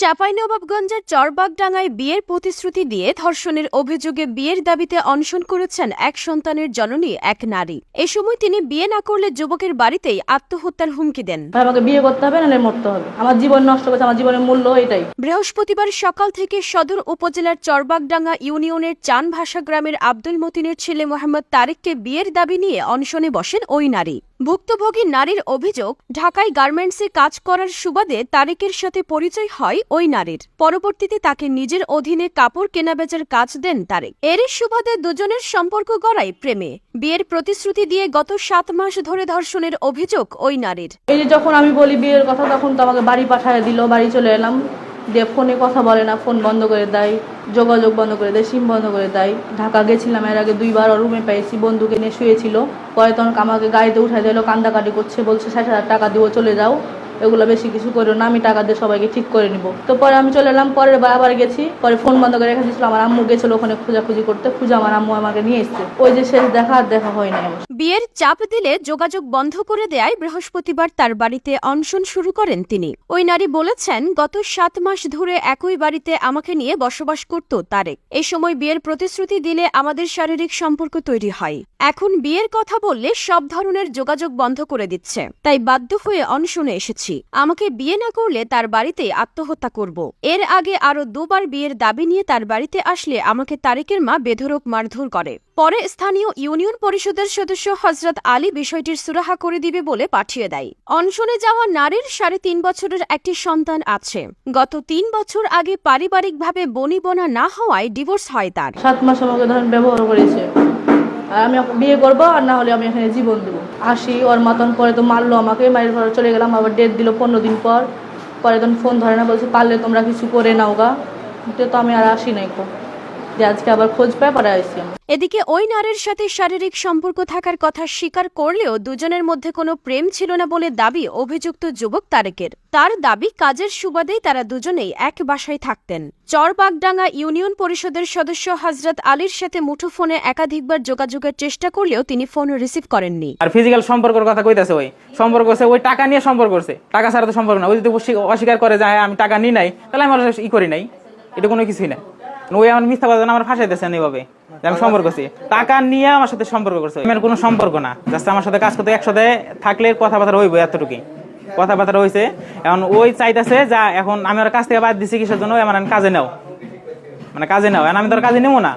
চাঁপাইনবাবগঞ্জের চরবাগডাঙ্গায় বিয়ের প্রতিশ্রুতি দিয়ে ধর্ষণের অভিযোগে বিয়ের দাবিতে অনশন করেছেন এক সন্তানের জননী এক নারী। এ সময় তিনি বিয়ে না করলে যুবকের বাড়িতেই আত্মহত্যার হুমকি দেন। আমাকে বিয়ে করতে হবে নাহলে মরতে হবে। আমার জীবন নষ্ট করেছে আমার জীবনের মূল্য এটাই। বৃহস্পতিবার সকাল থেকে সদর উপজেলার চরবাগডাঙ্গা ইউনিয়নের চানভাষা গ্রামের আব্দুল মতিনের ছেলে মোহাম্মদ তারেককে বিয়ের দাবি নিয়ে অনশনে বসেন ওই নারী। ভুক্তভোগী নারীর অভিযোগ, ঢাকায় গার্মেন্টসে কাজ করার সুবাদে তারেকের সাথে পরিচয় হয় ওই নারীর। পরবর্তীতে তাকে নিজের অধীনে কাপড় কেনাবেচার কাজ দেন তারেক। এরই সুবাদে দুজনের সম্পর্ক গড়ায় প্রেমে। বিয়ের প্রতিশ্রুতি দিয়ে গত সাত মাস ধরে ধর্ষণের অভিযোগ ওই নারীর। এই যে যখন আমি বলি বিয়ের কথা, তখন তো আমাকে বাড়ি পাঠায় দিল, বাড়ি চলে এলাম। দিয়ে ফোনে কথা বলে না, ফোন বন্ধ করে দেয়, যোগাযোগ বন্ধ করে দেয়, সিম বন্ধ করে দেয়। ঢাকা গেছিলাম, এর আগে দুইবার রুমে পেয়েছি, বন্ধুকে নিয়ে শুয়েছিল। পরে তখন আমাকে গাড়িতে উঠাই দিল, কান্দাকাটি করছে, বলছে, ষাট হাজার টাকা দিব, চলে যাও। এগুলো বেশি কিছু করো না, আমি টাকা দিয়ে সবাইকে ঠিক করে নিব। তো পরে আমি চলে এলাম, পরের বার আবার গেছি, পরে ফোন বন্ধ করে রেখে দিয়েছিল, আমার আম্মু গেছিল ওখানে খোঁজাখুঁজি করতে, খুঁজে আমার আম্মু আমাকে নিয়ে এসছে। ওই যে শেষ দেখা আর দেখা হয়নি আমার। বিয়ের চাপ দিলে যোগাযোগ বন্ধ করে দেয় বৃহস্পতিবার তার বাড়িতে অনশন শুরু করেন তিনি। ওই নারী বলেছেন, গত সাত মাস ধরে একই বাড়িতে আমাকে নিয়ে বসবাস করত তারেক। এই সময় বিয়ের প্রতিশ্রুতি দিলে আমাদের শারীরিক সম্পর্ক তৈরি হয়। এখন বিয়ের কথা বললে সব ধরনের যোগাযোগ বন্ধ করে দিচ্ছে। তাই বাধ্য হয়ে অনশনে এসেছি। আমাকে বিয়ে না করলে তার বাড়িতে আত্মহত্যা করব। এর আগে আরও দুবার বিয়ের দাবি নিয়ে তার বাড়িতে আসলে আমাকে তারেকের মা বেধরক মারধর করে। পরে স্থানীয় ইউনিয়ন পরিষদের সদস্য হজরত আলী বিষয়টির সুরাহা করে দিবে বলে পাঠিয়ে দেয়। অনশনে যাওয়া নারীর সাড়ে তিন বছরের একটি সন্তান আছে। গত তিন বছর আগে পারিবারিকভাবে বনিবনা না হওয়ায় ডিভোর্স হয় তার। সাত মাস আমাকে ধরেন ব্যবহার করেছে। আর আমি বিয়ে করব আর না হলে আমি এখানে জীবন দেবো। আসি, ওর মতন পরে তো মারলো আমাকে, মায়ের ঘরে চলে গেলাম, আবার ডেট দিল পনেরো দিন পর। পরে তখন ফোন ধরে না, বলছে পারলে তোমরা কিছু করে নাও গা। তো আমি আর আসি নাই কো। যে আজকে আবার খোঁজ পাই পরে আসছি এদিকে ওই নারীর সাথে শারীরিক সম্পর্ক থাকার কথা স্বীকার করলেও দুজনের মধ্যে কোনো প্রেম ছিল না বলে দাবি অভিযুক্ত যুবক তারেকের। তার দাবি কাজের সুবাদেই তারা দুজনেই এক বাসায় থাকতেন। চরবাগডাঙ্গা ইউনিয়ন পরিষদের সদস্য হজরত আলীর সাথে মুঠোফোনে একাধিকবার যোগাযোগের চেষ্টা করলেও তিনি ফোন রিসিভ করেননি। আর ফিজিক্যাল সম্পর্কের কথা কইতাছে ওই। সম্পর্ক করছে ওই টাকা নিয়ে সম্পর্ক করছে টাকা ছাড়া তো সম্পর্ক না। ওই যদি অস্বীকার করে যে হ্যাঁ, আমি টাকা নিই নাই তাহলে আমি ই করি নাই। এটা কোনো কিছুই না ওই আমার মিথ্যা কথা আমার ফাঁসাইতেছেন এইভাবে আমি সম্পর্ক করছি। টাকা নিয়ে আমার সাথে সম্পর্ক করছে। আমার কোনো সম্পর্ক না। জাস্ট আমার সাথে কাজ করতে, একসাথে থাকলে কথাবার্তা হইব এতটুকুই। কথাবার্তা হয়েছে এখন ওই চাইতেছে যা, এখন আমি ওর কাছ থেকে বাদ দিছি কিসের জন্য ওই আমার কাজে নাও। মানে কাজে নাও, এখন আমি তোর কাজে নেব না।